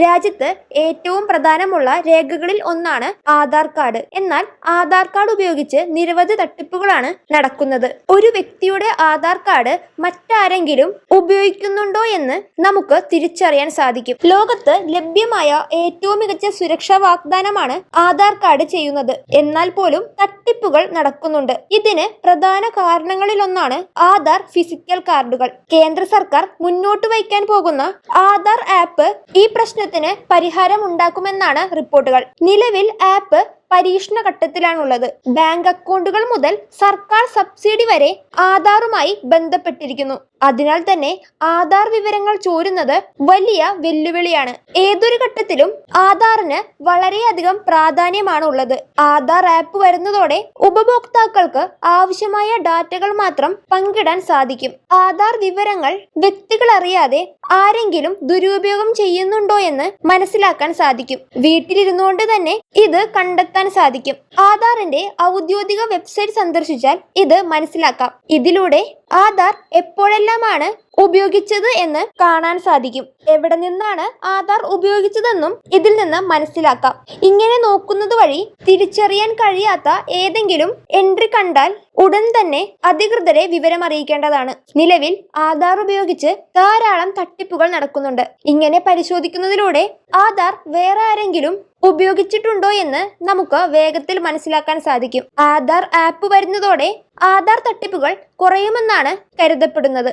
രാജ്യത്ത് ഏറ്റവും പ്രധാനമുള്ള രേഖകളിൽ ഒന്നാണ് ആധാർ കാർഡ്. എന്നാൽ ആധാർ കാർഡ് ഉപയോഗിച്ച് നിരവധി തട്ടിപ്പുകളാണ് നടക്കുന്നത്. ഒരു വ്യക്തിയുടെ ആധാർ കാർഡ് മറ്റാരെങ്കിലും ഉപയോഗിക്കുന്നുണ്ടോ എന്ന് നമുക്ക് തിരിച്ചറിയാൻ സാധിക്കും. ലോകത്ത് ലഭ്യമായ ഏറ്റവും മികച്ച സുരക്ഷാ വാഗ്ദാനമാണ് ആധാർ കാർഡ് ചെയ്യുന്നത്. എന്നാൽ പോലും തട്ടിപ്പുകൾ നടക്കുന്നുണ്ട്. ഇതിന് പ്രധാന കാരണങ്ങളിലൊന്നാണ് ആധാർ ഫിസിക്കൽ കാർഡുകൾ. കേന്ദ്ര സർക്കാർ മുന്നോട്ട് വയ്ക്കാൻ പോകുന്ന ആധാർ ആപ്പ് ഈ പ്രശ്നത്തിന് പരിഹാരം ഉണ്ടാക്കുമെന്നാണ് റിപ്പോർട്ടുകൾ. നിലവിൽ ആപ്പ് പരീക്ഷണ ഘട്ടത്തിലാണുള്ളത് ബാങ്ക് അക്കൗണ്ടുകൾ മുതൽ സർക്കാർ സബ്സിഡി വരെ ആധാറുമായി ബന്ധപ്പെട്ടിരിക്കുന്നു. അതിനാൽ തന്നെ ആധാർ വിവരങ്ങൾ ചോരുന്നത് വലിയ വെല്ലുവിളിയാണ്. ഏതൊരു ഘട്ടത്തിലും ആധാറിന് വളരെയധികം പ്രാധാന്യമാണ് ഉള്ളത് ആധാർ ആപ്പ് വരുന്നതോടെ ഉപഭോക്താക്കൾക്ക് ആവശ്യമായ ഡാറ്റകൾ മാത്രം പങ്കിടാൻ സാധിക്കും. ആധാർ വിവരങ്ങൾ വ്യക്തികൾ അറിയാതെ ആരെങ്കിലും ദുരുപയോഗം ചെയ്യുന്നുണ്ടോ എന്ന് മനസ്സിലാക്കാൻ സാധിക്കും. വീട്ടിലിരുന്നുകൊണ്ട് തന്നെ ഇത് കണ്ടെത്താൻ സാധിക്കും. ആധാറിന്റെ ഔദ്യോഗിക വെബ്സൈറ്റ് സന്ദർശിച്ചാൽ ഇത് മനസ്സിലാക്കാം. ഇതിലൂടെ ആധാർ എപ്പോഴെല്ലാമാണ് ഉപയോഗിച്ചത് എന്ന് കാണാൻ സാധിക്കും. എവിടെ നിന്നാണ് ആധാർ ഉപയോഗിച്ചതെന്നും ഇതിൽ നിന്ന് മനസ്സിലാക്കാം. ഇങ്ങനെ നോക്കുന്നത് വഴി തിരിച്ചറിയാൻ കഴിയാത്ത ഏതെങ്കിലും എൻട്രി കണ്ടാൽ ഉടൻ തന്നെ അധികൃതരെ വിവരം അറിയിക്കേണ്ടതാണ് നിലവിൽ ആധാർ ഉപയോഗിച്ച് ധാരാളം തട്ടിപ്പുകൾ നടക്കുന്നുണ്ട്. ഇങ്ങനെ പരിശോധിക്കുന്നതിലൂടെ ആധാർ വേറെ ആരെങ്കിലും ഉപയോഗിച്ചിട്ടുണ്ടോ എന്ന് നമുക്ക് വേഗത്തിൽ മനസ്സിലാക്കാൻ സാധിക്കും. ആധാർ ആപ്പ് വരുന്നതോടെ ആധാർ തട്ടിപ്പുകൾ കുറയുമെന്നാണ് കരുതപ്പെടുന്നത്.